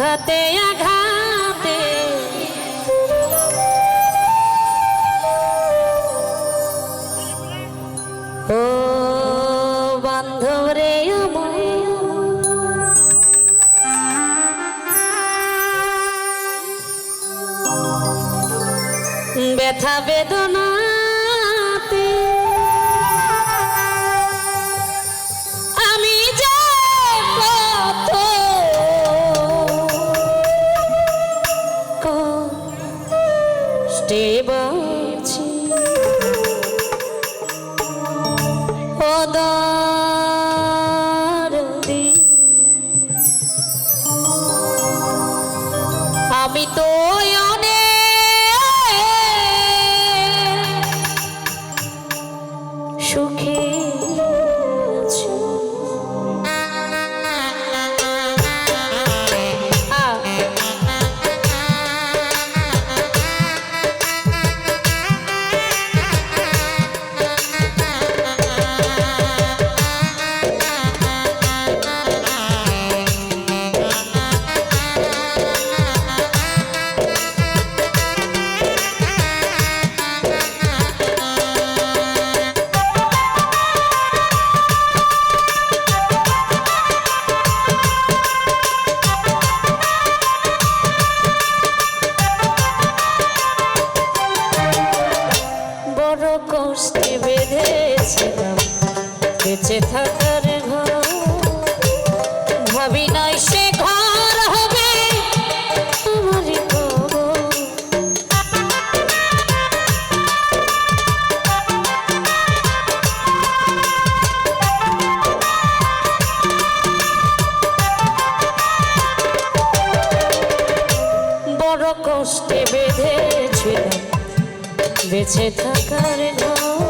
আঘাতে আঘাতে। ও বান্ধব রে ব্যথা বেদনাতে কষ্টে বাঁচি ও দরদি আমি তো থাকার ঘর ভাবি নাই সে ঘর হবে আমারই বড় কষ্টে বেঁধেছিলাম বেঁচে থাকার ঘর।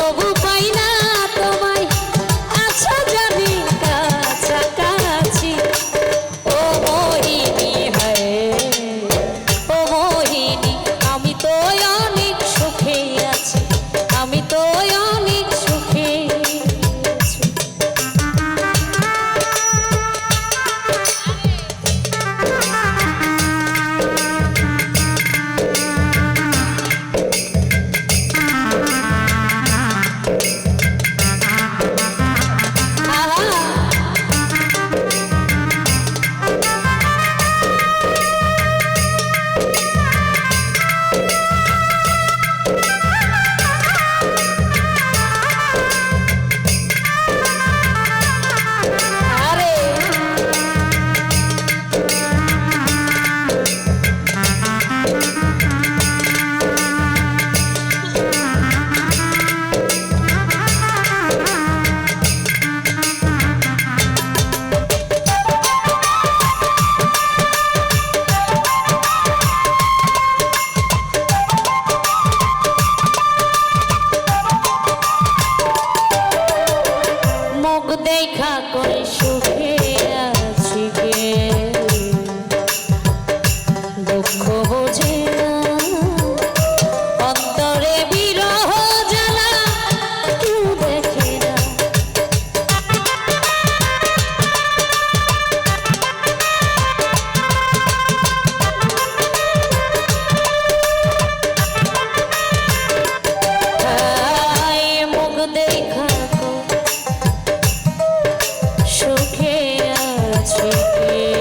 love. Facial sweet